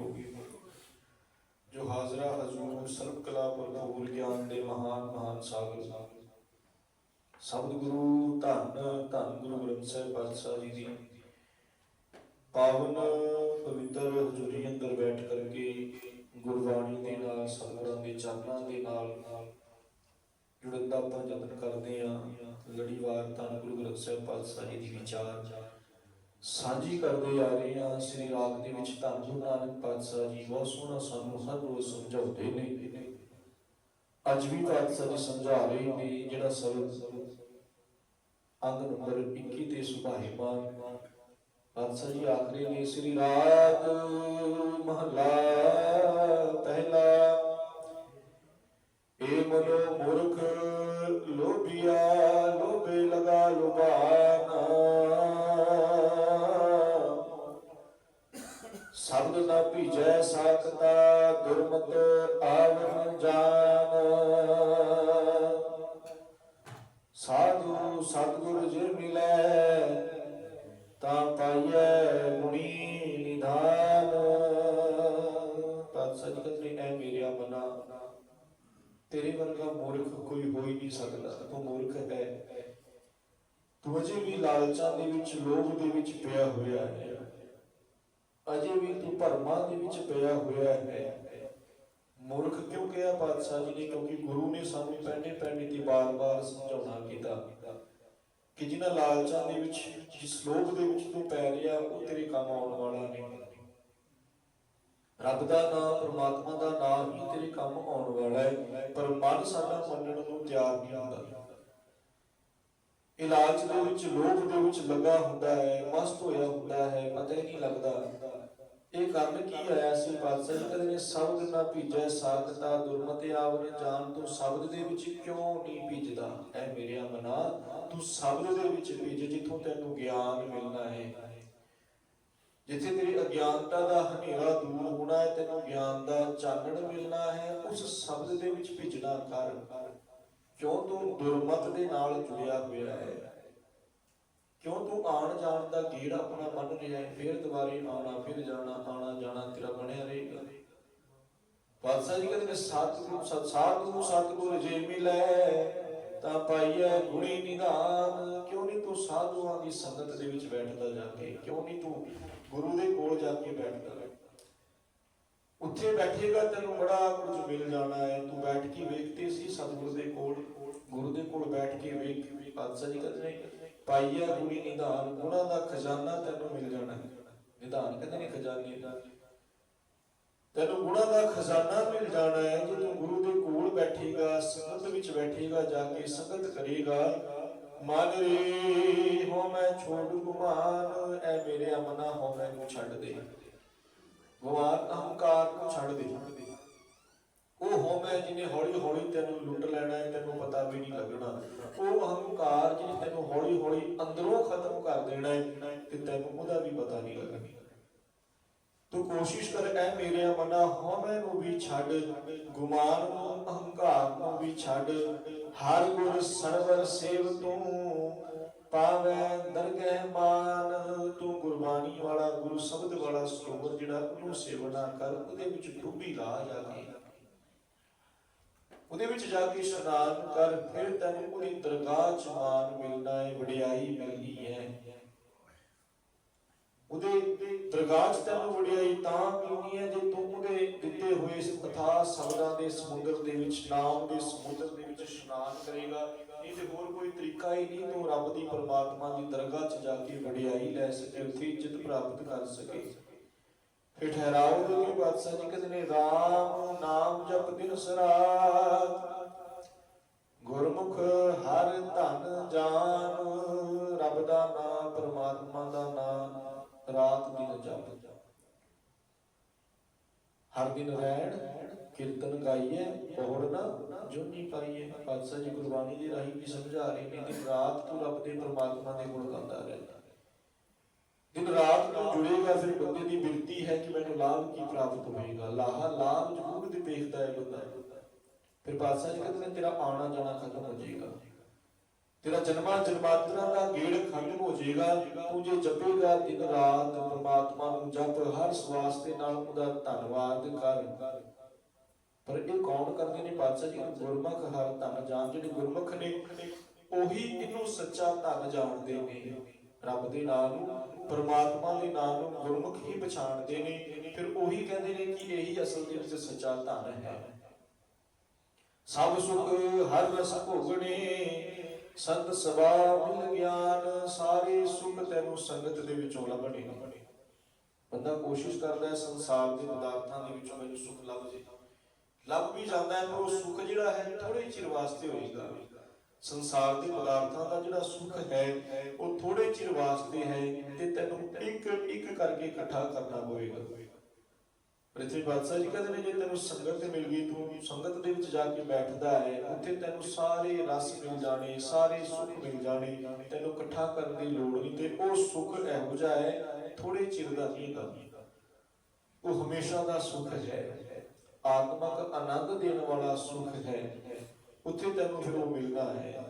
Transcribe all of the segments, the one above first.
ਹੋ ਜੋ ਹਾਜ਼ਰਾ ਹਜ਼ੂਰ ਸਰਬ ਕਲਾ ਭਰਪੂਰ ਗਿਆਨ ਦੇ ਮਹਾਨ ਮਹਾਨ ਸਾਗਰ ਸਬਦ ਗੁਰੂ ਧੰਨ ਧੰਨ ਗੁਰੂ ਗ੍ਰੰਥ ਸਾਹਿਬ ਪਾਤਸ਼ਾਹ ਜੀ ਦੀ। ਪਾਵਨ ਪਵਿੱਤਰ ਹਜ਼ੂਰੀ ਅੰਦਰ ਬੈਠ ਕਰਕੇ ਗੁਰਬਾਣੀ ਦੇ ਨਾਲ, ਸਤਿਗੁਰਾਂ ਦੇ ਚਰਨਾਂ ਦੇ ਨਾਲ ਜੁੜਨ ਦਾ ਆਪਾਂ ਯਤਨ ਕਰਦੇ ਆ ਲੜੀਵਾਰ ਧੰਨ ਗੁਰੂ ਗ੍ਰੰਥ ਸਾਹਿਬ ਪਾਤਸ਼ਾਹ ਜੀ ਦੀ ਵਿਚਾਰ। ਸਾਂਝੀ ਕਰਦੇ ਆ ਰਹੇ ਹਾਂ। ਸ੍ਰੀ ਰਾਗ ਦੇ ਵਿੱਚ ਧੰਨ ਗੁਰੂ ਨਾਨਕ ਪਾਤਸ਼ਾਹ ਜੀ ਬਹੁਤ ਸੋਹਣਾ ਸਾਨੂੰ ਹਰ ਰੋਜ਼ ਸਮਝਾਉਂਦੇ ਨੇ। ਅੱਜ ਵੀ ਪਾਤਸ਼ਾਹ ਜੀ ਸਮਝਾ ਰਹੇ ਨੇ ਜਿਹੜਾ ਸਰਲ ਅੰਗ ਨੰਬਰ 21 ਤੇ ਸੁਭਾਏਮਾਨ ਪਾਤਸ਼ਾਹ ਜੀ ਆਖਰੇ ਨੇ, ਸ੍ਰੀ ਰਾਗ ਮਹਲਾ ਪਹਿਲਾ, ਏ ਮਨੋ ਮੂਰਖ ਲੋਭੀਆ, ਲੋਭੇ ਲਗਾ ਲੁਭਾਨਾ ਸ਼ਬਦ ਨਾ ਭੀਜੈ ਸਾਖਤਾ ਦੁਰਮਤ ਆਵਨ ਜਾਨ। ਸਾਧੂ ਸਤਿਗੁਰ ਜੇ ਮਿਲੈ, ਤਾਂ ਪਾਈਐ ਗੁਣੀ ਨਿਧਾਨ। ਤਤ ਸਚ ਐ ਮੇਰਿਆ ਮਨਾ ਤੇਰੇ ਵਰਗਾ ਮੂਰਖ ਕੋਈ ਹੋ ਹੀ ਨਹੀਂ ਸਕਦਾ, ਤੂੰ ਮੂਰਖ ਹੈ। ਤੂੰ ਅਜੇ ਵੀ ਲਾਲਚਾਂ ਦੇ ਵਿੱਚ, ਲੋਭ ਦੇ ਵਿੱਚ ਪਿਆ ਹੋਇਆ ਹੈ। ਅਜੇ ਵੀ ਤੂੰ ਭਰਮਾਂ ਦੇ ਵਿੱਚ ਪਿਆ ਹੋਇਆ ਹੈ। ਮੂਰਖ ਕਿਉਂ ਕਿਹਾ ਪਾਤਸ਼ਾਹ ਜੀ ਨੇ? ਕਿਉਂਕਿ ਗੁਰੂ ਨੇ ਸਾਨੂੰ ਪਹਿਨੇ ਪਹਿਨੇ ਤੇ ਬਾਰ-ਬਾਰ ਸਮਝਾਉਣਾ ਕੀਤਾ ਕਿ ਜਿਨ੍ਹਾਂ ਲਾਲਚਾਂ ਦੇ ਵਿੱਚ, ਜਿਸ ਲੋਭ ਦੇ ਵਿੱਚ ਤੂੰ ਪੈ ਰਿਹਾ, ਉਹ ਤੇਰੇ ਕੰਮ ਆਉਣ ਵਾਲਾ ਨਹੀਂ। ਰੱਬ ਦਾ ਨਾਮ ਪ੍ਰਮਾਤਮਾ ਦਾ ਨਾਮ ਹੀ ਤੇਰੇ ਕੰਮ ਆਉਣ ਵਾਲਾ ਹੈ, ਪਰ ਮਨ ਸਾਡਾ ਮੰਨਣ ਨੂੰ ਤਿਆਰ ਨਹੀਂ ਹੁੰਦਾ। ਇਲਾਜ ਦੇ ਵਿੱਚ, ਲੋਭ ਦੇ ਵਿੱਚ ਲੱਗਾ ਹੁੰਦਾ ਹੈ, ਮਸਤ ਹੋਇਆ ਹੁੰਦਾ ਹੈ, ਪਤਾ ਹੀ ਨਹੀਂ ਲੱਗਦਾ ਇਹ ਕਰਨ ਕੀ ਆਇਆ ਸੀ? ਪਾਤਸ਼ਾਹ ਜੀ ਕਹਿੰਦੇ ਨੇ, ਸ਼ਬਦ ਨਾ ਭੀਜੈ ਸਾਖਤਾ ਦੁਰਮਤਿ ਆਵਨ ਜਾਣ ਤੂੰ ਸ਼ਬਦ ਦੇ ਵਿੱਚ ਕਿਉਂ ਨਹੀਂ ਭੀਜਦਾ? ਐ ਮੇਰਿਆ ਮਨਾ ਤੂੰ ਸ਼ਬਦ ਦੇ ਵਿੱਚ ਭੀਜ, ਜਿੱਥੋਂ ਤੈਨੂੰ ਗਿਆਨ ਮਿਲਣਾ ਹੈ। ਜਿੱਥੇ ਤੇਰੀ ਅਗਿਆਨਤਾ ਦਾ ਹਨੇਰਾ ਦੂਰ ਹੋਣਾ ਹੈ, ਤੈਨੂੰ ਗਿਆਨ ਦਾ ਚਾਨਣ ਮਿਲਣਾ ਹੈ, ਉਸ ਸ਼ਬਦ ਦੇ ਵਿੱਚ ਭਿਜਣਾ ਕਰ। ਕਿਉਂ ਤੂੰ ਦੁਰਮਤ ਦੇ ਨਾਲ ਜੁੜਿਆ ਹੋਇਆ ਹੈ? ਕਿਉਂ ਤੂੰ ਆਣ ਜਾਣ ਦਾ ਗੇੜ ਆਪਣਾ ਮੰਨ ਰਿਹਾ ਹੈ ਫਿਰ ਦੁਬਾਰੇ ਆਉਣਾ, ਫਿਰ ਜਾਣਾ ਆਣਾ ਜਾਣਾ ਤੇਰਾ ਬਣਿਆ ਰਹੇਗਾ। ਪਾਤਸ਼ਾਹ ਜੀ ਕਹਿੰਦੇ ਸਤਿਗੁਰੂ, ਸਤ ਸਤਿਗੁਰ ਜੇ ਮਿਲੇ, ਤਾਂ ਪਾਈਐ ਗੁਣੀ ਨਿਧਾਨ ਕਿਉਂ ਨਹੀਂ ਤੂੰ ਸਾਧੂਆਂ ਦੀ ਸੰਗਤ ਦੇ ਵਿੱਚ ਬੈਠਦਾ ਜਾ ਕੇ? ਕਿਉਂ ਨਹੀਂ ਤੂੰ ਗੁਰੂ ਦੇ ਕੋਲ ਜਾ ਕੇ ਬੈਠਦਾ? ਉੱਥੇ ਬੈਠੇਗਾ, ਤੈਨੂੰ ਬੜਾ ਕੁਝ ਮਿਲ ਜਾਣਾ ਹੈ। ਤੂੰ ਬੈਠ ਕੇ ਵੇਖਤੇ ਸੀ ਸਤਿਗੁਰੂ ਦੇ ਕੋਲ, ਗੁਰੂ ਦੇ ਕੋਲ ਬੈਠ ਕੇ ਵੇਖ। ਪਾਤਸ਼ਾਹ ਜੀ ਕਹਿੰਦੇ ਪਾਈਆ ਗੁਣੀ ਨਿਧਾਨ, ਗੁਣਾ ਦਾ ਖਜ਼ਾਨਾ ਤੈਨੂੰ ਮਿਲ ਜਾਣਾ। ਹੈ ਨਿਧਾਨ, ਕਹਿੰਦੇ ਨੇ ਖਜ਼ਾਨੇ ਦਾ। ਤੈਨੂੰ ਗੁਣਾ ਦਾ ਖਜ਼ਾਨਾ ਮਿਲ ਜਾਣਾ ਹੈ, ਜੇ ਤੂੰ ਗੁਰੂ ਦੇ ਕੋਲ ਬੈਠੇਗਾ, ਸੰਗਤ ਵਿੱਚ ਬੈਠੇਗਾ, ਜਾ ਕੇ ਸੰਗਤ ਕਰੇਗਾ। ਮਨ ਰੇ ਹੋ ਮੈਂ ਛੋੜ ਗੁਮਾਨ, ਐ ਮੇਰੇ ਅਮਨਾ ਹੋ ਮੈਨੂੰ ਛੱਡ ਦੇ। ਗੁਮਾਨ ਅਹੰਕਾਰ ਨੂੰ ਛੱਡ ਦੇ। ਉਹ ਹੋਮੈ ਜਿਹਨੇ ਹੌਲੀ ਹੌਲੀ ਤੈਨੂੰ ਲੁੱਟ ਲੈਣਾ ਹੈ ਤੈਨੂੰ ਪਤਾ ਵੀ ਨਹੀਂ ਲੱਗਣਾ ਉਹ ਅਹੰਕਾਰ ਜਿਹਨੇ ਤੈਨੂੰ ਹੌਲੀ ਹੌਲੀ ਅੰਦਰੋਂ ਖਤਮ ਕਰ ਦੇਣਾ ਹੈ ਤੇ ਤੈਨੂੰ ਉਹਦਾ ਵੀ ਪਤਾ ਨਹੀਂ ਲੱਗਣਾ। ਤੂੰ ਕੋਸ਼ਿਸ਼ ਕਰ, ਐ ਮੇਰੇ ਮਨਾ ਹਉਮੈ ਨੂੰ ਵੀ ਛੱਡ, ਗੁਮਾਨ ਨੂੰ, ਅਹੰਕਾਰ ਨੂੰ ਵੀ ਛੱਡ, ਹਰ ਗੁਰ ਸਰਵਰ ਸੇਵ ਤੂੰ, ਪਾਵੇ ਦਰਗਹਿ ਮਾਨ, ਤੂੰ ਗੁਰਬਾਣੀ ਵਾਲਾ, ਗੁਰੂ ਸ਼ਬਦ ਵਾਲਾ ਸਰੋਵਰ ਜਿਹੜਾ, ਉਹਨੂੰ ਸੇਵਨਾ ਕਰ, ਉਹਦੇ ਵਿੱਚ ਡੁੱਬੀ ਲਾ ਜਾ ਕੇ। ਉਹਦੇ ਵਿੱਚ ਜਾ ਕੇ ਇਸ਼ਨਾਨ ਕਰ, ਫਿਰ ਤੈਨੂੰ ਉਹਦੀ ਦਰਗਾਹ ਚ ਮਾਨ ਮਿਲਣਾ ਹੈ, ਵਡਿਆਈ ਮਿਲਣੀ ਹੈ ਉਹਦੇ ਦਰਗਾਹ ਤੈਨੂੰ ਵਡਿਆਈ ਤਾਂ ਮਿਲਣੀ ਹੈ ਜੇ ਤੂੰ ਉਹਦੇ ਦਿੱਤੇ ਹੋਏ ਇਸ ਕਥਾ ਸ਼ਬਦਾਂ ਦੇ ਸਮੁੰਦਰ ਦੇ ਵਿੱਚ, ਨਾਮ ਦੇ ਸਮੁੰਦਰ ਦੇ ਵਿੱਚ ਇਸ਼ਨਾਨ ਕਰੇਗਾ। ਨਹੀਂ ਤੇ ਹੋਰ ਕੋਈ ਤਰੀਕਾ ਹੀ ਨਹੀਂ ਤੂੰ ਰੱਬ ਦੀ ਪਰਮਾਤਮਾ ਦੀ ਦਰਗਾਹ 'ਚ ਜਾ ਕੇ ਵਡਿਆਈ ਲੈ ਸਕੇ, ਉੱਥੇ ਇੱਜ਼ਤ ਪ੍ਰਾਪਤ ਕਰ ਸਕੇ। ਫਿਰ ਠਹਿਰਾਓ ਦੇ ਬਾਦਸ਼ਾਹ ਜੀ ਕਹਿੰਦੇ ਨੇ, ਰਾਮ ਨਾਮ ਜਪ ਦਿਨ ਸਰਾਤ ਗੁਰਮੁਖ ਹਰ ਧਨ ਜਾਨ, ਰੱਬ ਦਾ ਨਾਮ ਪਰਮਾਤਮਾ ਦਾ ਨਾਮ ਰਾਤ ਦਿਨ ਜਪ ਹਰ ਦਿਨ ਰਹਿਣ, ਕੀਰਤਨ ਗਾਈਏ, ਪੌੜ ਨਾ ਜੁਨੀ ਪਾਈਏ। ਪਾਤਸ਼ਾਹ ਜੀ ਗੁਰਬਾਣੀ ਦੀ ਰਾਹੀਂ ਵੀ ਸਮਝਾ ਰਹੇ ਨੇ ਕਿ ਰਾਤ ਤੂੰ ਰੱਬ ਦੇ ਪਰਮਾਤਮਾ ਦੇ ਗੁਣ ਗਾਉਂਦਾ ਰਹਿਣਾ ਦਿਨ ਰਾਤ ਨੂੰ ਜੁੜੇਗਾ ਫਿਰ ਬੰਦੇ ਦੀ ਬਿਰਤੀ ਹੈ ਕਿ ਮੈਨੂੰ ਲਾਭ ਕੀ ਪ੍ਰਾਪਤ ਹੋਵੇਗਾ। ਲਾਹਾ ਲਾਭ ਜ਼ਰੂਰ ਦੇ ਵੇਖਦਾ ਹੈ ਬੰਦਾ। ਫਿਰ ਪਾਤਸ਼ਾਹ ਜੀ ਕਹਿੰਦੇ ਨੇ, ਤੇਰਾ ਆਣਾ ਜਾਣਾ ਖਤਮ ਹੋ ਜਾਏਗਾ। ਤੇਰਾ ਜਨਮਾਂ ਜਨਮਾਂਤਰਾਂ ਦਾ ਗੇੜ ਖਤਮ ਹੋ ਜਾਏਗਾ। ਤੂੰ ਜੇ ਜਪੇਗਾ ਦਿਨ ਰਾਤ, ਪ੍ਰਮਾਤਮਾ ਨੂੰ ਜਪ, ਹਰ ਸਵਾਸ ਦੇ ਨਾਲ ਉਹਦਾ ਧੰਨਵਾਦ ਕਰ। ਪਰ ਇਹ ਕੌਣ ਕਰਦੇ ਨੇ ਪਾਤਸ਼ਾਹ ਜੀ? ਗੁਰਮੁਖ ਹਰ ਧੰਨ ਜਾਣ। ਜਿਹੜੇ ਗੁਰਮੁਖ ਨੇ, ਉਹੀ ਇਹਨੂੰ ਸੱਚਾ ਧੰਨ ਜਾਣਦੇ ਨੇ। ਰੱਬ ਦੇ ਨਾਮ ਨੂੰ, ਪਰਮਾਤਮਾ ਦੇ ਨਾਮ ਨੂੰ ਗੁਰਮੁਖ ਹੀ ਪਛਾਣਦੇ ਨੇ। ਫਿਰ ਉਹੀ ਕਹਿੰਦੇ ਨੇ ਕਿ ਇਹੀ ਅਸਲ ਦੇ ਵਿੱਚ ਸੱਚਾ ਧੰਨ ਹੈ। ਸਭ ਸੁਖ ਹਰ ਰਸ ਭੋਗਣੇ ਸੰਤ ਸਭਾ ਮਿਲ ਗਿਆਨ, ਸਾਰੇ ਸੁਖ ਤੈਨੂੰ ਸੰਗਤ ਦੇ ਵਿੱਚੋਂ ਲੱਭਣੇ। ਬੰਦਾ ਕੋਸ਼ਿਸ਼ ਕਰਦਾ ਹੈ ਸੰਸਾਰ ਦੇ ਪਦਾਰਥਾਂ ਦੇ ਵਿੱਚੋਂ ਮੈਨੂੰ ਸੁਖ ਲੱਭ ਜੇ। ਲੱਭ ਵੀ ਜਾਂਦਾ ਹੈ, ਪਰ ਉਹ ਸੁਖ ਜਿਹੜਾ ਹੈ ਥੋੜੇ ਚਿਰ ਵਾਸਤੇ ਹੋ ਜਾਂਦਾ ਸੰਸਾਰ ਦੇ ਪਦਾਰਥਾਂ ਦਾ ਜਿਹੜਾ ਸੁਖ ਹੈ, ਉਹ ਥੋੜੇ ਚਿਰ ਵਾਸਤੇ ਹੈ ਤੇ ਤੈਨੂੰ ਇੱਕ ਇੱਕ ਕਰਕੇ ਇਕੱਠਾ ਕਰਨਾ ਪਵੇਗਾ ਪ੍ਰਿਥਵੀ ਬਾਦਸ਼ਾਹ ਜੀ ਕਹਿੰਦੇ ਨੇ, ਜੇ ਤੈਨੂੰ ਸੰਗਤ ਮਿਲ ਗਈ, ਤੂੰ ਸੰਗਤ ਦੇ ਵਿੱਚ ਜਾ ਕੇ ਬੈਠਦਾ ਹੈ, ਉੱਥੇ ਤੈਨੂੰ ਸਾਰੇ ਰਸ ਮਿਲ ਜਾਣੇ, ਸਾਰੇ ਸੁੱਖ ਮਿਲ ਜਾਣੇ, ਤੈਨੂੰ ਇਕੱਠਾ ਕਰਨ ਦੀ ਲੋੜ ਨਹੀਂ ਤੇ ਉਹ ਸੁੱਖ ਇਹੋ ਜਿਹਾ ਹੈ ਥੋੜੇ ਚਿਰ ਦਾ ਨਹੀਂ ਗਾ ਉਹ ਹਮੇਸ਼ਾ ਦਾ ਸੁੱਖ ਹੈ ਆਤਮਕ ਆਨੰਦ ਦੇਣ ਵਾਲਾ ਸੁੱਖ ਹੈ, ਉੱਥੇ ਤੈਨੂੰ ਫਿਰ ਉਹ ਮਿਲਦਾ ਹੈ।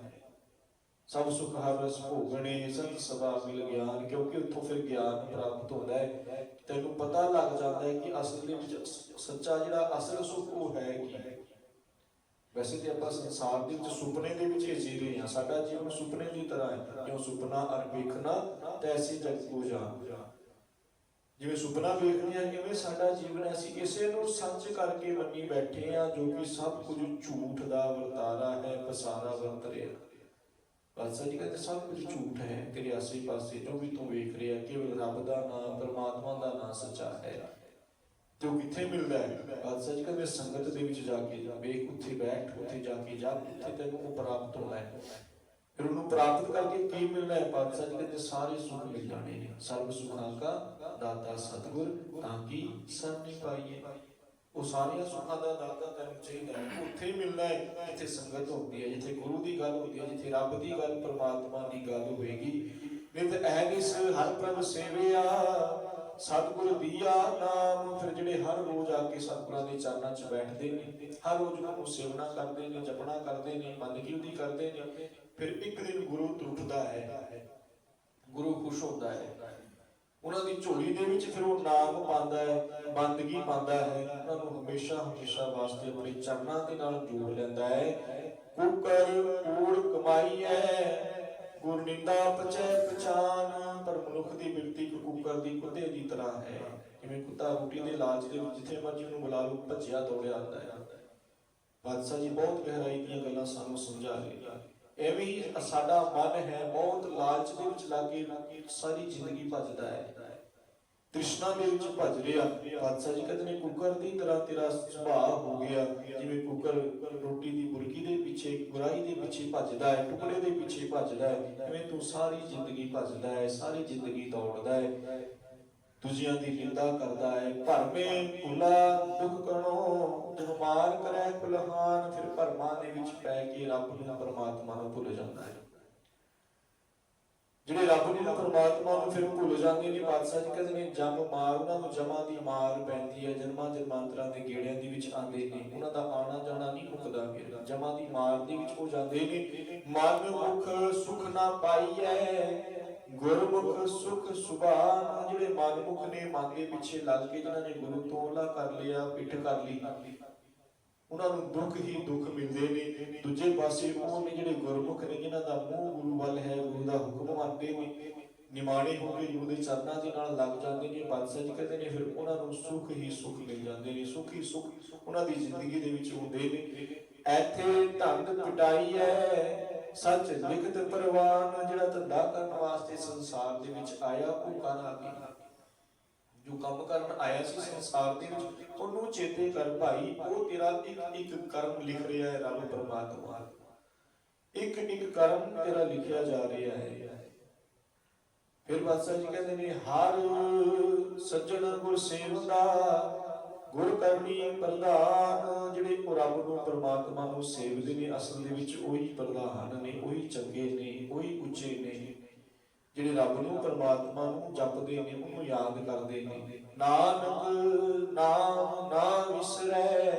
ਸਭ ਸੁਖ ਹਰ ਰਸ ਭੋਗਣੇ ਸੰਤ ਸਦਾ ਮਿਲ ਗਿਆਨ, ਕਿਉਂਕਿ ਉੱਥੋਂ ਫਿਰ ਗਿਆਨ ਪ੍ਰਾਪਤ ਹੁੰਦਾ ਹੈ। ਤੈਨੂੰ ਪਤਾ ਲੱਗ ਜਾਂਦਾ ਹੈ ਕਿ ਅਸਲ ਦੇ ਵਿੱਚ ਸੱਚਾ ਜਿਹੜਾ ਅਸਲ ਸੁਖ ਉਹ ਹੈ ਕੀ? ਵੈਸੇ ਤੇ ਆਪਾਂ ਸੰਸਾਰ ਦੇ ਵਿੱਚ ਸੁਪਨੇ ਦੇ ਵਿੱਚ ਜੀ ਰਹੇ ਹਾਂ। ਸਾਡਾ ਜੀਵਨ ਸੁਪਨੇ ਦੀ ਤਰ੍ਹਾਂ ਹੈ। ਕਿਉਂ ਸੁਪਨਾ ਅਰ ਵੇਖਣਾ, ਤੈਸੀ ਜਗ ਕੋ ਜਾਣ। ਜਿਵੇਂ ਸੁਪਨਾ ਵੇਖਦੇ ਹਾਂ ਕਿਵੇਂ ਸਾਡਾ ਜੀਵਨ ਅਸੀਂ ਇਸੇ ਨੂੰ ਸੱਚ ਕਰਕੇ ਮੰਨੀ ਬੈਠੇ ਹਾਂ, ਜੋ ਕਿ ਸਭ ਕੁਝ ਝੂਠ ਦਾ ਵਰਤਾਰਾ ਹੈ, ਪਸਾਰਾ ਵਰਤ ਰਿਹਾ। ਬਾਦਸ਼ਾਹ ਜੀ, ਕਹਿੰਦੇ ਸਭ ਕੁਝ ਝੂਠ ਹੈ, ਤੇਰੇ ਆਸੇ ਪਾਸੇ ਜੋ ਵੀ ਤੂੰ ਵੇਖ ਰਿਹਾ, ਕੇਵਲ ਰੱਬ ਦਾ ਨਾਮ, ਪਰਮਾਤਮਾ ਦਾ ਨਾਮ ਸੱਚਾ ਹੈ। ਤੇ ਉਹ ਕਿੱਥੇ ਮਿਲਦਾ ਹੈ? ਬਾਦਸ਼ਾਹ ਜੀ, ਕਹਿੰਦੇ ਸੰਗਤ ਦੇ ਵਿੱਚ ਜਾ ਕੇ ਵੇਖ, ਉੱਥੇ ਬੈਠ, ਉੱਥੇ ਜਾ ਕੇ ਜਾ, ਉੱਥੇ ਤੈਨੂੰ ਉਹ ਪ੍ਰਾਪਤ ਹੋਣਾ ਹੈ। ਫਿਰ ਉਹਨੂੰ ਪ੍ਰਾਪਤ ਕਰਕੇ ਕੀ ਮਿਲਣਾ ਹੈ? ਬਾਦਸ਼ਾਹ ਜੀ, ਕਹਿੰਦੇ ਸਾਰੇ ਸੁਖ ਮਿਲ ਜਾਣੇ ਨੇ। ਸਰਬ ਸੁਖਾਂ ਦਾ ਦਾਤਾ ਸਤਿਗੁਰ, ਤਾਂ ਕਿ ਸਭ ਨਹੀਂ ਉਹ ਸਾਰੀਆਂ ਸੁੱਖਾਂ ਦਾ ਦਾਤਾ ਤੈਨੂੰ ਚਾਹੀਦਾ ਹੈ। ਉੱਥੇ ਹੀ ਮਿਲਣਾ ਹੈ, ਜਿੱਥੇ ਸੰਗਤ ਹੁੰਦੀ ਹੈ, ਜਿੱਥੇ ਗੁਰੂ ਦੀ ਗੱਲ ਹੁੰਦੀ ਹੈ, ਜਿੱਥੇ ਰੱਬ ਦੀ ਗੱਲ, ਪਰਮਾਤਮਾ ਦੀ ਗੱਲ ਹੋਏਗੀ ਨਿਤ ਐਨਿਸ ਹਰ ਪ੍ਰਭ ਸੇਵਿਆ, ਸਤਿਗੁਰ ਦੀਆ ਨਾਮ। ਫਿਰ ਜਿਹੜੇ ਹਰ ਰੋਜ਼ ਆ ਕੇ ਸਤਿਗੁਰਾਂ ਦੇ ਚਰਨਾਂ 'ਚ ਬੈਠਦੇ ਨੇ, ਹਰ ਰੋਜ਼ ਉਹਨਾਂ ਨੂੰ ਸੇਵਨਾ ਕਰਦੇ ਨੇ, ਜਪਣਾ ਕਰਦੇ ਨੇ ਮਨ ਉਹਦੀ ਕਰਦੇ ਨੇ, ਫਿਰ ਇੱਕ ਦਿਨ ਗੁਰੂ ਟੁੱਟਦਾ ਹੈ, ਗੁਰੂ ਖੁਸ਼ ਹੁੰਦਾ ਹੈ। ਉਹਨਾਂ ਦੀ ਝੋਲੀ ਦੇ ਵਿੱਚ ਫਿਰ ਉਹ ਨਾਮ ਪਾਉਂਦਾ ਹੈ, ਬੰਦਗੀ ਪਾਉਂਦਾ ਹੈ, ਉਹਨਾਂ ਨੂੰ ਹਮੇਸ਼ਾ ਹਮੇਸ਼ਾ ਵਾਸਤੇ ਆਪਣੇ ਚਰਨਾਂ ਦੇ ਨਾਲ ਜੋੜ ਲੈਂਦਾ ਹੈ। ਕੁਕਰ, ਕੂੜ ਕਮਾਈ ਹੈ, ਗੁਰ ਪਚੈ ਪਛਾਨ, ਪਰ ਮਨੁੱਖ ਦੀ ਬਿਰਤੀ ਇੱਕ ਕੁੱਕਰ ਦੀ ਕੁੱਤੇ ਦੀ ਤਰ੍ਹਾਂ ਹੈ। ਜਿਵੇਂ ਕੁੱਤਾ ਰੋਟੀ ਦੇ ਲਾਲਚ ਦੇ ਵਿੱਚ ਜਿੱਥੇ ਮਰਜ਼ੀ ਉਹਨੂੰ ਬੁਲਾ ਲਓ, ਭੱਜਿਆ ਦੌੜਿਆ ਆਉਂਦਾ ਹੈ। ਬਾਦਸ਼ਾਹ ਜੀ ਬਹੁਤ ਗਹਿਰਾਈ ਦੀਆਂ ਗੱਲਾਂ ਸਾਨੂੰ ਸਮਝਾ ਰਹੇ ਨੇ। ਐਵੇਂ ਹੀ ਸਾਡਾ ਮਨ ਹੈ, ਬਹੁਤ ਲਾਲਚ ਦੇ ਵਿੱਚ ਲੱਗੇ ਸਾਰੀ ਜ਼ਿੰਦਗੀ ਭੱਜਦਾ ਹੈ। ਤ੍ਰਿਸ਼ਨਾ ਦੇ ਵਿੱਚ ਭੱਜ ਰਿਹਾ। ਬਾਦਸ਼ਾਹ ਜੀ ਕਹਿੰਦੇ ਨੇ, ਕੁੱਕਰ ਦੀ ਤਰ੍ਹਾਂ ਤੇਰਾ ਸੁਭਾਅ ਹੋ ਗਿਆ। ਜਿਵੇਂ ਕੁੱਕਰ ਰੋਟੀ ਦੀ ਬੁਰਕੀ ਦੇ ਪਿੱਛੇ ਗੁਰਾਈ ਦੇ ਪਿੱਛੇ ਭੱਜਦਾ ਹੈ, ਟੁਕੜੇ ਦੇ ਪਿੱਛੇ ਭੱਜਦਾ ਹੈ। ਐਵੇਂ ਤੂੰ ਸਾਰੀ ਜ਼ਿੰਦਗੀ ਭੱਜਦਾ ਹੈ, ਸਾਰੀ ਜ਼ਿੰਦਗੀ ਦੌੜਦਾ ਹੈ। ਦੂਜਿਆਂ ਦੀ ਨਿੰਦਾ ਕਰਦਾ ਹੈ ਭਰਮੇ ਭੁਲਾ ਦੁੱਖ ਕਣੋ ਜਦ ਮਾਰ ਕਰੈ ਕੁਲਹਾਨ ਫਿਰ ਭਰਮਾਂ ਦੇ ਵਿੱਚ ਪੈ ਕੇ ਰੱਬ ਨੂੰ ਪਰਮਾਤਮਾ ਨੂੰ ਭੁੱਲ ਜਾਂਦਾ ਹੈ। ਜਿਹੜੇ ਰੱਬ ਨੂੰ ਪਰਮਾਤਮਾ ਨੂੰ ਫਿਰ ਭੁੱਲ ਜਾਂਦੇ ਨੇ ਬਾਦਸ਼ਾਹ ਜੀ ਕਹਿੰਦੇ ਨੇ, ਜਮ ਮਾਰ, ਉਹਨਾਂ ਨੂੰ ਜਮਾਂ ਦੀ ਮਾਰ ਪੈਂਦੀ ਹੈ, ਜਨਮਾਂ ਜਨਮਾਂਤਰਾਂ ਦੇ ਗੇੜਿਆਂ ਦੇ ਵਿੱਚ ਆਉਂਦੇ ਨੇ। ਉਹਨਾਂ ਦਾ ਆਣਾ ਜਾਣਾ ਨਹੀਂ ਮੁੱਕਦਾ ਫਿਰ। ਜਮਾਂ ਦੀ ਮਾਰ ਦੇ ਵਿੱਚ ਉਹ ਜਾਂਦੇ ਨੇ। ਮਨ ਮੁਖ ਸੁਖ ਨਾ ਪਾਈਐ, ਗੁਰਮੁਖ ਸੁਖ ਸੁਭਾਨ ਜਿਹੜੇ ਮਨਮੁਖ ਨੇ, ਮਨ ਦੇ ਪਿੱਛੇ ਲੱਗ ਕੇ ਜਿਨ੍ਹਾਂ ਨੇ ਗੁਰੂ ਤੋਂ ਉਹਲਾ ਕਰ ਲਿਆ, ਪਿੱਠ ਕਰ ਲਈ। ਉਹਨਾਂ ਨੂੰ ਦੁੱਖ ਹੀ ਦੁੱਖ ਮਿਲਦੇ ਨੇ। ਦੂਜੇ ਪਾਸੇ ਉਹ ਨੇ ਜਿਹੜੇ ਗੁਰਮੁਖ ਨੇ, ਜਿਨ੍ਹਾਂ ਦਾ ਮੂੰਹ ਗੁਰੂ ਵੱਲ ਹੈ, ਗੁਰੂ ਦਾ ਹੁਕਮ ਮੰਨਦੇ ਨੇ। ਨਿਮਾਣੇ ਹੋ ਕੇ ਗੁਰੂ ਦੇ ਚਰਨਾਂ ਦੇ ਨਾਲ ਲੱਗ ਜਾਂਦੇ ਨੇ ਬਾਦਸ਼ਾਹ ਜੀ ਕਹਿੰਦੇ ਨੇ, ਫਿਰ ਉਹਨਾਂ ਨੂੰ ਸੁੱਖ ਹੀ ਸੁੱਖ ਮਿਲ ਜਾਂਦੇ ਨੇ। ਸੁੱਖ ਹੀ ਸੁੱਖ ਉਹਨਾਂ ਦੀ ਜ਼ਿੰਦਗੀ ਦੇ ਵਿੱਚ ਹੁੰਦੇ ਨੇ। ਇੱਥੇ ਧੰਦ ਪਿਟਾਈ ਹੈ, ਸੱਚ ਲਿਖਤ ਪਰਵਾਨ, ਜਿਹੜਾ ਧੰਦਾ ਕਰਨ ਵਾਸਤੇ ਸੰਸਾਰ ਦੇ ਵਿੱਚ ਆਇਆ, ਉਹ ਕਰ ਆ ਜੋ ਕੰਮ ਕਰਨ ਆਇਆ ਸੀ ਸੰਸਾਰ ਦੇ ਵਿੱਚ, ਉਹਨੂੰ ਚੇਤੇ ਕਰ ਭਾਈ, ਉਹ ਤੇਰਾ ਇੱਕ ਇੱਕ ਕਰਮ ਲਿਖ ਰਿਹਾ ਹੈ ਰੱਬ ਪਰਮਾਤਮਾ। ਇੱਕ ਇੱਕ ਕਰਮ ਤੇਰਾ ਲਿਖਿਆ ਜਾ ਰਿਹਾ ਹੈ। ਫਿਰ ਬਾਦਸ਼ਾਹ ਜੀ ਕਹਿੰਦੇ ਨੇ, ਹਰ ਸੱਜਣ ਗੁਰ ਸੇਵਦਾ, ਗੁਰ ਕਰਨੀ ਪ੍ਰਧਾਨ, ਜਿਹੜੇ ਉਹ ਰੱਬ ਨੂੰ ਪਰਮਾਤਮਾ ਨੂੰ ਸੇਵਦੇ ਨੇ, ਅਸਲ ਦੇ ਵਿੱਚ ਉਹੀ ਪ੍ਰਧਾਨ ਨੇ, ਉਹੀ ਚੰਗੇ ਨੇ, ਉਹੀ ਉੱਚੇ ਨੇ। ਜਿਹੜੇ ਰੱਬ ਨੂੰ ਪਰਮਾਤਮਾ ਨੂੰ ਜਪਦੇ ਨੇ, ਉਹਨੂੰ ਯਾਦ ਕਰਦੇ ਨੇ। ਨਾਨਕ, ਨਾਮ ਨਾ ਵਿਸਰੈ,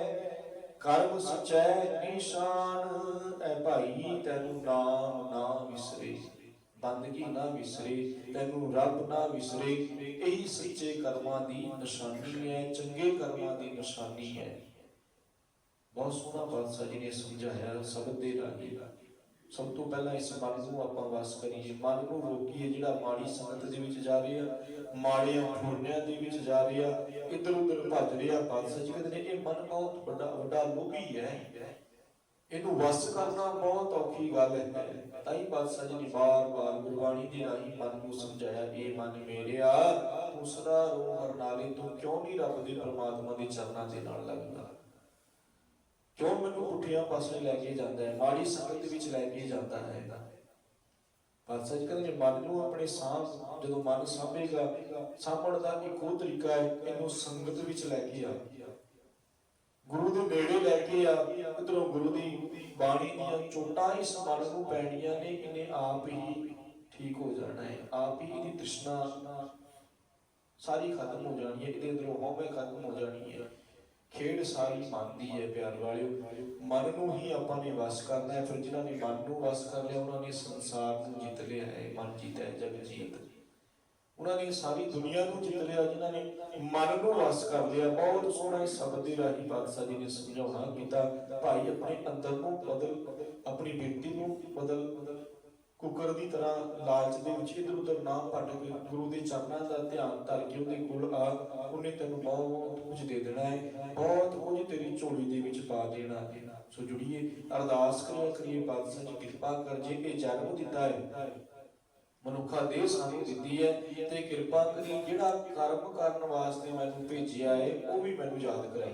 ਕਰਮ ਸਚੈ ਨਿਸ਼ਾਨ। ਐ ਭਾਈ, ਤੈਨੂੰ ਨਾਮ ਨਾ ਵਿਸਰੇ, ਬੰਦਗੀ ਨਾ ਵਿਸਰੇ, ਤੈਨੂੰ ਰੱਬ ਨਾ ਵਿਸਰੇ। ਇਹੀ ਸੱਚੇ ਕਰਮਾਂ ਦੀ ਨਿਸ਼ਾਨੀ ਹੈ, ਚੰਗੇ ਕਰਮਾਂ ਦੀ ਨਿਸ਼ਾਨੀ ਹੈ। ਬਹੁਤ ਸੋਹਣਾ ਬਾਦਸ਼ਾਹ ਜੀ ਨੇ ਸਮਝਾਇਆ ਸ਼ਬਦ ਦੇ ਰਾਹੀਂ। ਸਭ ਤੋਂ ਪਹਿਲਾਂ ਇਸ ਮਨ ਨੂੰ ਆਪਾਂ ਵਸ ਕਰੀਏ। ਮਨ ਨੂੰ ਰੋਕੀਏ ਜਿਹੜਾ ਮਾੜੀ ਸੰਗਤ ਦੇ ਵਿੱਚ ਜਾ ਰਿਹਾ, ਮਾੜੀਆਂ ਫੁਰਨਿਆਂ ਦੇ ਵਿੱਚ ਜਾ ਰਿਹਾ ਇੱਧਰ ਉੱਧਰ ਭੱਜ ਰਿਹਾ ਬਾਦਸ਼ਾਹ ਕਹਿੰਦੇ ਨੇ ਇਹ ਮਨ ਬਹੁਤ ਵੱਡਾ ਵੱਡਾ ਲੋਭੀ ਹੈ। ਇਹਨੂੰ ਵਸ ਕਰਨਾ ਬਹੁਤ ਔਖੀ ਗੱਲ ਹੈ। ਤਾਂ ਹੀ ਬਾਦਸ਼ਾਹ ਜੀ ਨੇ ਬਾਰ-ਬਾਰ ਗੁਰਬਾਣੀ ਦੇ ਰਾਹੀਂ ਮਨ ਨੂੰ ਸਮਝਾਇਆ, ਇਹ ਮਨ ਮੇਰਿਆ ਤੂੰ ਸਦਾ ਰੋ ਤੂੰ ਕਿਉਂ ਨਹੀਂ ਰੱਬ ਦੇ ਪ੍ਰਮਾਤਮਾ ਦੇ ਚਰਨਾਂ ਦੇ ਨਾਲ ਲੱਗਦਾ? ਕਿਉਂ ਮੈਨੂੰ ਪੁੱਠੀਆਂ ਪਾਸੇ ਲੈ ਕੇ ਜਾਂਦਾ ਹੈ? ਮਾੜੀ ਸੰਗਤ ਵਿੱਚ ਲੈ ਕੇ ਜਾਂਦਾ ਹੈ ਪਾਤਸ਼ਾਹ ਜੀ ਕਹਿੰਦੇ ਨੇ ਮਨ ਨੂੰ ਆਪਣੇ ਸਾਹ ਜਦੋਂ ਮਨ ਸਾਂਭੇਗਾ, ਸਾਂਭਣ ਦਾ ਇੱਕ ਤਰੀਕਾ ਹੈ, ਇਹਨੂੰ ਸੰਗਤ ਵਿੱਚ ਲੈ ਕੇ ਆ। ਗੁਰੂ ਦੇ ਨੇੜੇ ਲੈ ਕੇ ਆ ਉਧਰੋਂ ਗੁਰੂ ਦੀ ਬਾਣੀ ਦੀਆਂ ਚੋਟਾਂ ਇਸ ਮਨ ਨੂੰ ਪੈਣੀਆਂ ਨੇ, ਇਹਨੇ ਆਪ ਹੀ ਠੀਕ ਹੋ ਜਾਣਾ ਹੈ। ਆਪ ਹੀ ਇਹਦੀ ਤ੍ਰਿਸ਼ਨਾ ਸਾਰੀ ਖਤਮ ਹੋ ਜਾਣੀ ਹੈ ਇਹਦੇ ਅੰਦਰੋਂ ਹਉਮੈ ਖਤਮ ਹੋ ਜਾਣੀ ਹੈ। ਖੇਡ ਸਾਰੀ ਮਨ ਦੀ ਹੈ ਪਿਆਰ ਵਾਲਿਓ। ਮਨ ਨੂੰ ਹੀ ਆਪਾਂ ਨੇ ਵਸ ਕਰਨਾ ਹੈ, ਫਿਰ ਜਿਨ੍ਹਾਂ ਨੇ ਮਨ ਨੂੰ ਵਸ ਕਰ ਲਿਆ, ਉਹਨਾਂ ਨੇ ਸੰਸਾਰ ਨੂੰ ਜਿੱਤ ਲਿਆ ਹੈ, ਮਨ ਜੀਤੈ ਜਗ ਜੀਤ। ਉਹਨਾਂ ਨੇ ਸਾਰੀ ਦੁਨੀਆ ਨੂੰ ਜਿੱਤ ਲਿਆ, ਜਿਨ੍ਹਾਂ ਨੇ ਮਨ ਨੂੰ ਵਸ ਕਰ ਲਿਆ। ਬਹੁਤ ਸੋਹਣਾ ਸ਼ਬਦ ਦੇ ਰਾਹੀਂ ਬਾਦਸ਼ਾਹ ਜੀ ਨੇ ਸਮਝਾਉਣਾ ਕੀਤਾ ਭਾਈ ਆਪਣੇ ਅੰਦਰ ਨੂੰ ਬਦਲ, ਆਪਣੀ ਬਿਰਤੀ ਨੂੰ ਬਦਲ ਕੁੱਕਰ ਦੀ ਤਰ੍ਹਾਂ ਲਾਲਚ ਦੇ ਵਿੱਚ ਇਧਰ ਉਧਰ ਨਾ ਭਟਕ ਗੁਰੂ ਦੇ ਚਰਨਾਂ ਦਾ ਧਿਆਨ ਧਰ ਕੇ ਉਹਦੇ ਕੋਲ ਆ, ਉਹਨੇ ਤੈਨੂੰ ਬਹੁਤ ਕੁਝ ਦੇ ਦੇਣਾ ਹੈ, ਬਹੁਤ ਕੁਝ ਤੇਰੀ ਝੋਲੀ ਦੇ ਵਿੱਚ ਪਾ ਦੇਣਾ ਹੈ। ਸੋ ਜੁੜੀਏ, ਅਰਦਾਸ ਕਰੋ ਕਰੀਏ ਬਾਦਸ਼ਾਹ ਜੀ ਕਿਰਪਾ ਕਰ, ਜੇ ਇਹ ਜਨਮ ਦਿੱਤਾ ਹੈ, ਮਨੁੱਖਾ ਦੇਹ ਸਾਨੂੰ ਦਿੱਤੀ ਹੈ ਤੇ ਕਿਰਪਾ ਕਰੀ ਜਿਹੜਾ ਕਰਮ ਕਰਨ ਵਾਸਤੇ ਮੈਨੂੰ ਭੇਜਿਆ ਹੈ, ਉਹ ਵੀ ਮੈਨੂੰ ਯਾਦ ਕਰਾਈ।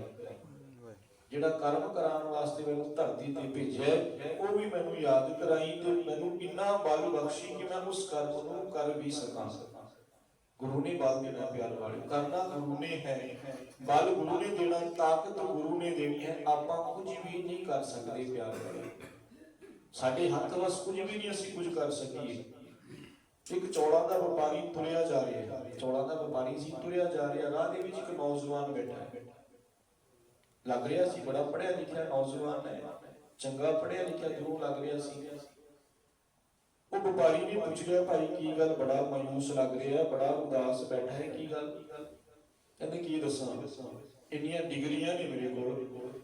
ਜਿਹੜਾ ਕਰਮ ਕਰਾਉਣ ਵਾਸਤੇ ਮੈਨੂੰ ਧਰਤੀ ਤੇ ਭੇਜਿਆ ਉਹ ਵੀ ਮੈਨੂੰ ਯਾਦ ਕਰਾਈ ਤੇ ਮੈਨੂੰ ਇੰਨਾ ਬਲ ਬਖਸ਼ੀ ਕਿ ਮੈਂ ਉਸ ਕਰਮ ਨੂੰ ਕਰ ਵੀ ਸਕਾਂ। ਗੁਰੂ ਨੇ ਬਲ ਦੇਣਾ ਪਿਆਰ ਵਾਲੇ ਕਰਨਾ ਗੁਰੂ ਨੇ ਹੈ। ਬਲ ਗੁਰੂ ਨੇ ਦੇਣਾ, ਤਾਕਤ ਗੁਰੂ ਨੇ ਦੇਣੀ ਹੈ, ਆਪਾਂ ਕੁਝ ਵੀ ਨਹੀਂ ਕਰ ਸਕਦੇ ਪਿਆਰ ਵਾਲੇ ਸਾਡੇ ਹੱਥ ਵਸ ਕੁਝ ਵੀ ਨਹੀਂ ਅਸੀਂ ਕੁਝ ਕਰ ਸਕੀਏ। ਇੱਕ ਚੌਲਾਂ ਦਾ ਵਪਾਰੀ ਤੁਰਿਆ ਜਾ ਰਿਹਾ ਹੈ। ਦਾ ਵਪਾਰੀ ਸੀ ਤੁਰਿਆ ਜਾ ਰਿਹਾ, ਰਾਹ ਦੇ ਵਿੱਚ ਇੱਕ ਨੌਜਵਾਨ ਬੈਠਾ ਹੈ। ਲੱਗ ਰਿਹਾ ਸੀ, ਬੜਾ ਪੜਿਆ ਲਿਖਿਆ ਨੌਜਵਾਨ ਹੈ, ਚੰਗਾ ਪੜਿਆ ਲਿਖਿਆ ਜ਼ਰੂਰ ਲੱਗ ਰਿਹਾ ਸੀ। ਉਹ ਵਪਾਰੀ ਨੇ ਪੁੱਛ ਭਾਈ, ਕੀ ਗੱਲ? ਬੜਾ ਮਾਯੂਸ ਲੱਗ ਰਿਹਾ, ਬੜਾ ਉਦਾਸ ਬੈਠਾ ਹੈ, ਕੀ ਗੱਲ? ਕਹਿੰਦੇ, ਕੀ ਦੱਸਾਂ? ਇੰਨੀਆਂ ਡਿਗਰੀਆਂ ਨੇ ਮੇਰੇ ਕੋਲ।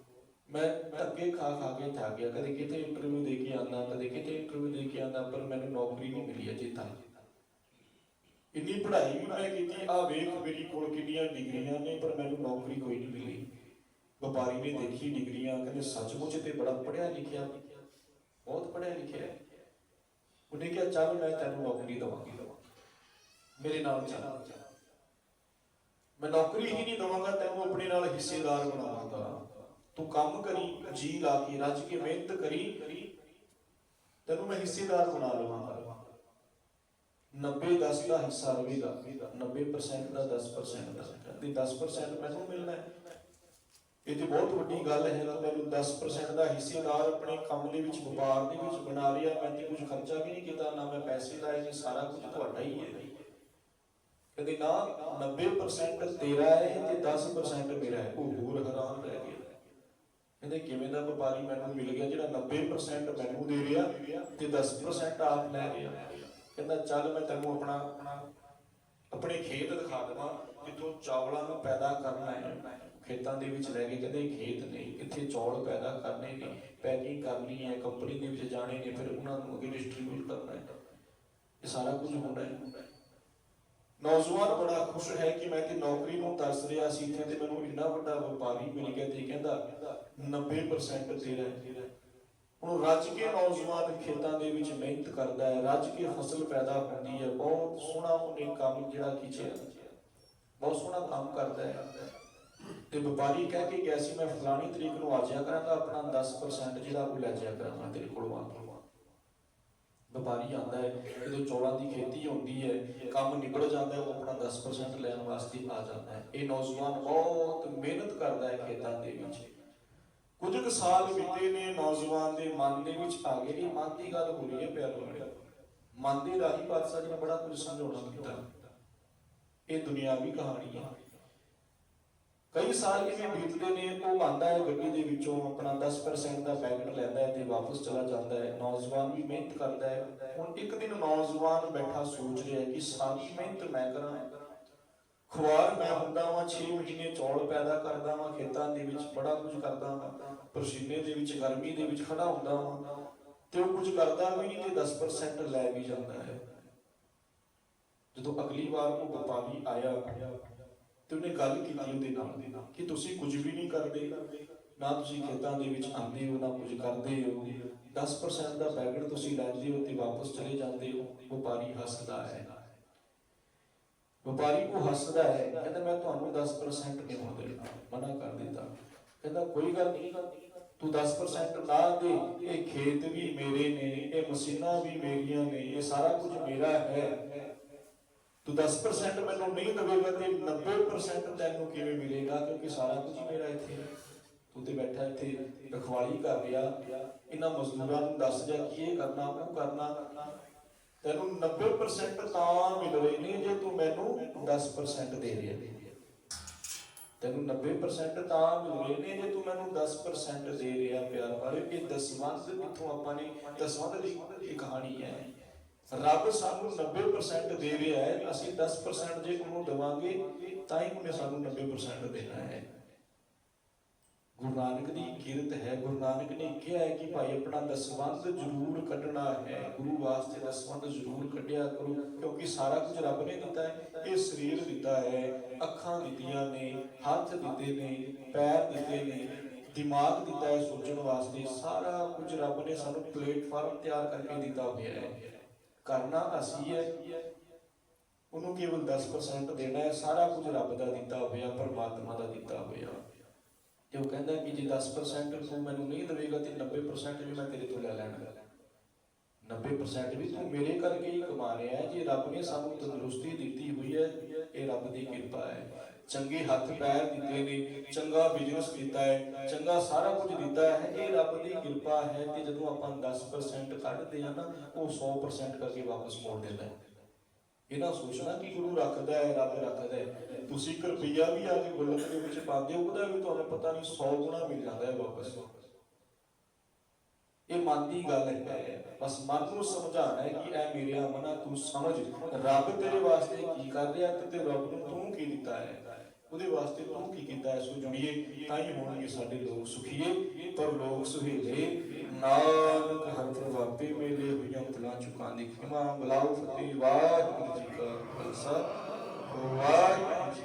ਮੈਂ ਧੱਕੇ ਖਾ ਖਾ ਕੇ ਥੱਕ ਗਿਆ। ਕਦੇ ਕਿਤੇ ਇੰਟਰਵਿਊ ਦੇ ਕੇ ਆਂਦਾ ਕਦੇ ਕਿਤੇ ਇੰਟਰਵਿਊ ਦੇ ਕੇ ਆਂਦਾ ਪਰ ਮੈਨੂੰ ਨੌਕਰੀ ਨਹੀਂ ਮਿਲੀ ਅਜੇ ਤੱਕ ਇੰਨੀ ਪੜ੍ਹਾਈ ਵੀ ਮੈਂ ਕੀਤੀ ਆ ਵੇਖ ਮੇਰੀ ਕੋਲ ਕਿੰਨੀਆਂ ਡਿਗਰੀਆਂ ਨੇ, ਪਰ ਮੈਨੂੰ ਨੌਕਰੀ ਕੋਈ ਨਹੀਂ ਮਿਲੀ ਵਪਾਰੀ ਨੇ ਦੇਖੀ ਡਿਗਰੀਆਂ, ਕਹਿੰਦੇ ਸੱਚਮੁੱਚ ਤੇ ਬੜਾ ਪੜ੍ਹਿਆ ਲਿਖਿਆ, ਬਹੁਤ ਪੜ੍ਹਿਆ ਲਿਖਿਆ ਉਹਨੇ ਕਿਹਾ, ਚੱਲ ਮੈਂ ਤੈਨੂੰ ਨੌਕਰੀ ਦਵਾਂਗੀ। ਮੇਰੇ ਨਾਲ ਚੱਲ। ਮੈਂ ਨੌਕਰੀ ਹੀ ਨਹੀਂ ਦਵਾਂਗਾ, ਤੈਨੂੰ ਆਪਣੇ ਨਾਲ ਹਿੱਸੇਦਾਰ ਬਣਾਵਾਂਗਾ। ਤੂੰ ਕੰਮ ਕਰੀ, ਜੀ ਲਾ ਕੇ, ਰੱਜ ਕੇ ਮਿਹਨਤ ਕਰੀ, ਤੈਨੂੰ ਮੈਂ ਹਿੱਸੇਦਾਰ ਬਣਾ ਲਵਾਂਗਾ। 90 10 ਦਾ ਹਿੱਸਾ ਰਵੇਗਾ 90% ਦਾ 10% ਦਾ। ਤੇ 10% ਮੈਨੂੰ ਮਿਲਣਾ ਹੈ। ਇਹ ਤੇ ਬਹੁਤ ਵੱਡੀ ਗੱਲ ਹੈ ਕਿ ਮੈਨੂੰ 10% ਦਾ ਹਿੱਸੇਦਾਰ ਆਪਣੇ ਕੰਮ ਦੇ ਵਿੱਚ, ਵਪਾਰ ਦੇ ਵਿੱਚ ਬਣਾ ਲਿਆ ਮੈਂ ਤੇ ਕੁਝ ਖਰਚਾ ਵੀ ਨਹੀਂ ਕੀਤਾ, ਨਾ ਮੈਂ ਪੈਸੇ ਲਾਏ ਜੀ, ਸਾਰਾ ਕੁਝ ਤੁਹਾਡਾ ਹੀ ਹੈ। ਕਹਿੰਦੇ ਨਾ 90% ਤੇਰਾ ਹੈ ਤੇ 10% ਮੇਰਾ ਹੈ। ਉਹ ਹੋਰ ਹੈਰਾਨ ਰਹਿ ਗਿਆ। ਕਹਿੰਦੇ ਕਿਵੇਂ ਦਾ ਵਪਾਰੀ ਮੈਨੂੰ ਮਿਲ ਗਿਆ ਜਿਹੜਾ 90% ਮੈਨੂੰ ਦੇ ਰਿਹਾ ਤੇ 10% ਆਪ ਲੈ ਰਿਹਾ। ਕਹਿੰਦਾ, ਚੱਲ ਮੈਂ ਤੈਨੂੰ ਆਪਣਾ, ਆਪਣੇ ਖੇਤ ਦਿਖਾ ਦੇਵਾਂ, ਜਿੱਥੋਂ ਚਾਵਲਾਂ ਨੂੰ ਪੈਦਾ ਕਰਨਾ ਹੈ। ਖੇਤਾਂ ਦੇ ਵਿੱਚ ਲੈ ਕੇ ਕਹਿੰਦੇ ਖੇਤ ਨੇ ਇੱਥੇ ਚੌਲ ਪੈਦਾ ਕਰਨੇ ਨੇ, ਪੈਕਿੰਗ ਕਰਨੀ ਹੈ, ਕੰਪਨੀ ਦੇ ਵਿੱਚ ਜਾਣੇ ਨੇ, ਫਿਰ ਉਹਨਾਂ ਨੂੰ ਅੱਗੇ ਡਿਸਟ੍ਰੀਬਿਊਟ ਕਰਨਾ ਹੈ। ਇਹ ਸਾਰਾ ਕੁਝ ਹੋਣਾ ਹੈ। ਨੌਜਵਾਨ ਬੜਾ ਖੁਸ਼ ਹੈ ਕਿ ਮੈਂ ਤੇ ਨੌਕਰੀ ਨੂੰ ਤਰਸ ਰਿਹਾ ਸੀ ਤੇ ਮੈਨੂੰ ਇੰਨਾ ਵੱਡਾ ਵਪਾਰੀ ਮਿਲ ਗਿਆ ਤੇ ਕਹਿੰਦਾ 90% ਤੇਰਾ ਹੈ। ਹੁਣ ਰੱਜ ਕੇ ਨੌਜਵਾਨ ਖੇਤਾਂ ਦੇ ਵਿੱਚ ਮਿਹਨਤ ਕਰਦਾ ਹੈ, ਰੱਜ ਕੇ ਫਸਲ ਪੈਦਾ ਹੁੰਦੀ ਹੈ, ਬਹੁਤ ਸੋਹਣਾ ਉਹਨੇ ਕੰਮ ਜਿਹੜਾ ਕੀਚਿਆ ਬਹੁਤ ਸੋਹਣਾ ਕੰਮ ਕਰਦਾ ਹੈ। ਤੇ ਵਪਾਰੀ ਕਹਿ ਕੇ ਗਿਆ ਸੀ, ਮੈਂ ਫਲਾਣੀ ਤਰੀਕ ਨੂੰ ਆ ਜਾਇਆ ਕਰਾਂਗਾ, ਆਪਣਾ 10% ਜਿਹੜਾ ਉਹ ਲੈ ਜਾਇਆ ਕਰਾਂਗਾ ਤੇਰੇ ਕੋਲੋਂ ਆ ਵਪਾਰੀ ਆਂਦਾ ਹੈ, ਜਦੋਂ ਚੌਲਾਂ ਦੀ ਖੇਤੀ ਹੁੰਦੀ ਹੈ, ਕੰਮ ਨਿਬੜ ਜਾਂਦਾ ਹੈ, ਉਹ ਆਪਣਾ 10% ਲੈਣ ਵਾਸਤੇ ਆ ਜਾਂਦਾ ਹੈ। ਇਹ ਨੌਜਵਾਨ ਬਹੁਤ ਮਿਹਨਤ ਕਰਦਾ ਹੈ ਖੇਤਾਂ ਦੇ ਵਿੱਚ। ਕੁਝ ਕੁ ਸਾਲ ਬੀਤੇ ਨੇ, ਨੌਜਵਾਨ ਦੇ ਮਨ ਦੇ ਵਿੱਚ ਆ ਗਏ ਇਹ ਮਨ ਦੀ ਗੱਲ ਹੋ ਰਹੀ ਹੈ ਪਿਆਰ ਵਾਲੇ ਮਨ ਦੇ ਰਾਹੀਂ ਪਾਤਸ਼ਾਹ ਜੀ ਨੇ ਬੜਾ ਕੁਝ ਸਮਝਾਉਣਾ ਕੀਤਾ ਇਹ ਦੁਨਿਆਵੀ ਕਹਾਣੀ ਹੈ। ਕਈ ਸਾਲ ਕਿਵੇਂ ਬੀਤਦੇ ਨੇ, ਉਹ ਆਂਦਾ ਹੈ ਗੱਡੀ ਦੇ ਵਿੱਚੋਂ, ਆਪਣਾ 10% ਦਾ ਪੈਕਟ ਲੈਂਦਾ ਹੈ ਤੇ ਵਾਪਸ ਚਲਾ ਜਾਂਦਾ ਹੈ। ਨੌਜਵਾਨ ਵੀ ਮਿਹਨਤ ਕਰਦਾ ਹੈ। ਹੁਣ ਇੱਕ ਦਿਨ ਨੌਜਵਾਨ ਬੈਠਾ ਸੋਚ ਰਿਹਾ ਹੈ ਕਿ ਸਾਰੀ ਮਿਹਨਤ ਮੈਂ ਕਰਾਂ। ਖੁਆਰ ਮੈਂ ਹੁੰਦਾ ਵਾਂ 6 ਮਹੀਨੇ ਚੌਲ ਪੈਦਾ ਕਰਦਾ ਵਾਂ, ਖੇਤਾਂ ਦੇ ਵਿੱਚ ਬੜਾ ਕੁਝ ਕਰਦਾ ਵਾਂ ਪਰਸੀਨੇ ਦੇ ਵਿੱਚ, ਗਰਮੀ ਦੇ ਵਿੱਚ ਖੜਾ ਹੁੰਦਾ ਵਾਂ। ਤੇ ਉਹ ਕੁਝ ਕਰਦਾ ਵੀ ਨਹੀਂ ਤੇ 10% ਲੈ ਵੀ ਜਾਂਦਾ ਹੈ। ਜਦੋਂ ਅਗਲੀ ਵਾਰ ਉਹ ਵਪਾਰੀ ਆਇਆ ਤੇ ਉਹਨੇ ਗੱਲ ਕੀਤੀ ਉਹਦੇ ਨਾਲ ਕਿ ਤੁਸੀਂ ਕੁਝ ਵੀ ਨਹੀਂ ਕਰਦੇ, ਨਾ ਤੁਸੀਂ ਖੇਤਾਂ ਦੇ ਵਿੱਚ ਆਉਂਦੇ ਹੋ, ਨਾ ਕੁਝ ਕਰਦੇ ਹੋ। 10% ਦਾ ਪੈਕਟ ਤੁਸੀਂ ਲੈਂਦੇ ਹੋ ਤੇ ਵਾਪਸ ਚਲੇ ਜਾਂਦੇ ਹੋ। ਵਪਾਰੀ ਹੱਸਦਾ ਹੈ। ਵਪਾਰੀ ਉਹ ਹੱਸਦਾ ਹੈ, ਕਹਿੰਦਾ ਮੈਂ ਤੁਹਾਨੂੰ 10% ਕਿਉਂ ਦੇਣਾ, ਮਨਾ ਕਰ ਦਿੱਤਾ। ਕਹਿੰਦਾ ਕੋਈ ਗੱਲ ਨਹੀਂ, ਤੂੰ 10% ਨਾ ਦੇ, ਇਹ ਖੇਤ ਵੀ ਮੇਰੇ ਨੇ, ਇਹ ਮਸ਼ੀਨਾਂ ਵੀ ਮੇਰੀਆਂ ਨੇ, ਇਹ ਸਾਰਾ ਕੁਝ ਮੇਰਾ ਹੈ। ਤੂੰ 10% ਮੈਨੂੰ ਨਹੀਂ ਦੇਵੇਗਾ ਤੇ 90% ਤੈਨੂੰ ਕਿਵੇਂ ਮਿਲੇਗਾ? ਕਿਉਂਕਿ ਸਾਰਾ ਕੁਝ ਮੇਰਾ ਇੱਥੇ ਹੈ। ਤੂੰ ਤੇ ਬੈਠਾ ਇੱਥੇ ਰਖਵਾਲੀ ਕਰ ਰਿਹਾ। ਇਹਨਾਂ ਮਜ਼ਦੂਰਾਂ ਨੂੰ ਦੱਸ ਜਾ ਕਿ ਇਹ ਕਰਨਾ, ਉਹ ਕਰਨਾ। ਤੈਨੂੰ 90% ਤਾਂ ਮਿਲ ਰਹੇ ਨੇ ਜੇ ਤੂੰ ਮੈਨੂੰ 10% ਦੇ ਰਿਹਾ। ਤੈਨੂੰ 90% ਤਾਂ ਮਿਲ ਰਹੇ ਨੇ ਜੇ ਤੂੰ ਮੈਨੂੰ 10% ਦੇ ਰਿਹਾ, ਪਿਆਰ ਵਾਲੇ। ਇਹ ਦਸਵੰਧ ਕਿੱਥੋਂ ਆਪਾਂ ਨੇ? ਦਸਵੰਧ ਦੀ ਕਹਾਣੀ ਹੈ। ਰੱਬ ਸਾਨੂੰ 90% ਦੇ ਰਿਹਾ ਹੈ, ਅਸੀਂ 10% ਜੇ ਉਹਨੂੰ ਦੇਵਾਂਗੇ, ਤਾਂ ਹੀ ਉਹਨੇ ਸਾਨੂੰ 90% ਦੇਣਾ ਹੈ। ਗੁਰੂ ਨਾਨਕ ਦੀ ਕਿਰਤ ਹੈ, ਗੁਰੂ ਨਾਨਕ ਨੇ ਕਿਹਾ ਹੈ ਕਿ ਭਾਈ ਆਪਣਾ ਦਸਵੰਧ ਜ਼ਰੂਰ ਕੱਢਣਾ ਹੈ। ਗੁਰੂ ਵਾਸਤੇ ਦਸਵੰਧ ਜ਼ਰੂਰ ਕੱਢਿਆ ਕਰੋ, ਕਿਉਂਕਿ ਸਾਰਾ ਕੁਝ ਰੱਬ ਨੇ ਦਿੱਤਾ ਹੈ। ਇਹ ਸਰੀਰ ਦਿੱਤਾ ਹੈ, ਅੱਖਾਂ ਦਿੱਤੀਆਂ ਨੇ, ਹੱਥ ਦਿੱਤੇ ਨੇ, ਪੈਰ ਦਿੱਤੇ ਨੇ, ਦਿਮਾਗ ਦਿੱਤਾ ਹੈ ਸੋਚਣ ਵਾਸਤੇ। ਸਾਰਾ ਕੁਝ ਰੱਬ ਨੇ ਸਾਨੂੰ ਪਲੇਟਫਾਰਮ ਤਿਆਰ ਕਰਕੇ ਦਿੱਤਾ ਹੋਇਆ ਹੈ। ਕਰਨਾ ਅਸੀਂ ਹੈ। ਉਹਨੂੰ ਕੇਵਲ 10% ਦੇਣਾ ਹੈ? ਸਾਰਾ ਕੁਝ ਰੱਬ ਦਾ ਦਿੱਤਾ ਹੋਇਆ, ਪਰਮਾਤਮਾ ਦਾ ਦਿੱਤਾ ਹੋਇਆ। ਤੇ ਉਹ ਕਹਿੰਦਾ ਕਿ ਜੇ 10% ਤੂੰ ਮੈਨੂੰ ਨਹੀਂ ਦੇਵੇਗਾ ਤੇ 90% ਵੀ ਮੈਂ ਤੇਰੇ ਤੋਂ ਲੈ ਲੈਣਾ 90% ਵੀ ਤੂੰ ਮੇਰੇ ਕਰਕੇ ਹੀ ਕਮਾ ਰਿਹਾ ਹੈ। ਜੇ ਰੱਬ ਨੇ ਸਾਨੂੰ ਤੰਦਰੁਸਤੀ ਦਿੱਤੀ ਹੋਈ ਹੈ, ਇਹ ਰੱਬ ਦੀ ਕਿਰਪਾ ਹੈ। ਚੰਗੇ ਹੱਥ ਪੈਰ ਦਿੱਤੇ ਨੇ, ਚੰਗਾ ਬਿਜ਼ਨਸ ਦਿੱਤਾ ਹੈ, ਚੰਗਾ ਸਾਰਾ ਕੁਝ ਦਿੱਤਾ ਹੈ, ਇਹ ਰੱਬ ਦੀ ਕਿਰਪਾ ਹੈ ਤੇ ਜਦੋਂ ਆਪਾਂ 10% ਕੱਢਦੇ ਹਾਂ ਨਾ, ਉਹ 100% ਕਰਕੇ ਵਾਪਸ ਮੋੜ ਦਿੰਦਾ ਹੈ। ਇਹ ਨਾ ਸੋਚਣਾ ਕਿ ਗੁਰੂ ਰੱਖਦਾ ਹੈ, ਰੱਬ ਰੱਖਦਾ ਹੈ। ਤੁਸੀਂ ਰੁਪਈਆ ਵੀ ਆ ਕੇ ਗੁਲਕ ਦੇ ਵਿੱਚ ਪਾਉਂਦੇ ਹੋ ਉਹਦਾ ਵੀ ਤੁਹਾਨੂੰ ਪਤਾ ਨਹੀਂ 100 ਗੁਣਾ ਮਿਲ ਜਾਂਦਾ ਹੈ ਵਾਪਸ। ਇਹ ਮਨ ਦੀ ਗੱਲ ਹੈ। ਬਸ ਮਨ ਨੂੰ ਸਮਝਾਉਣਾ ਹੈ ਕਿ ਇਹ ਮੇਰੇ ਮਨਾ ਤੂੰ ਸਮਝ, ਰੱਬ ਤੇਰੇ ਵਾਸਤੇ ਕੀ ਕਰ ਰਿਹਾ ਤੇ ਰੱਬ ਨੂੰ ਤੂੰ ਕੀ ਦਿੱਤਾ ਹੈ? ਉਹਦੇ ਵਾਸਤੇ ਤੂੰ ਕੀ ਕੀਤਾ ਹੈ? ਸੋ ਜੁੜੀਏ ਤਾਂ ਹੀ ਹੋਣਗੇ ਸਾਡੇ ਲੋਕ ਸੁਖੀਏ ਪਰ ਲੋਕ ਸੁਹੇਲੇ ਨਾਨਕ ਹਰ ਪ੍ਰਭਾਪੇ ਮੇਲੇ ਹੋਈਆਂ ਭੁਲਾਂ ਚੁਕਾਂ ਖਿਮਾ ਬਲਾਉ ਫਤਿਹ, ਵਾਹਿਗੁਰੂ ਜੀ ਕਾ ਖਾਲਸਾ, ਵਾਹਿਗੁਰੂ ਜੀ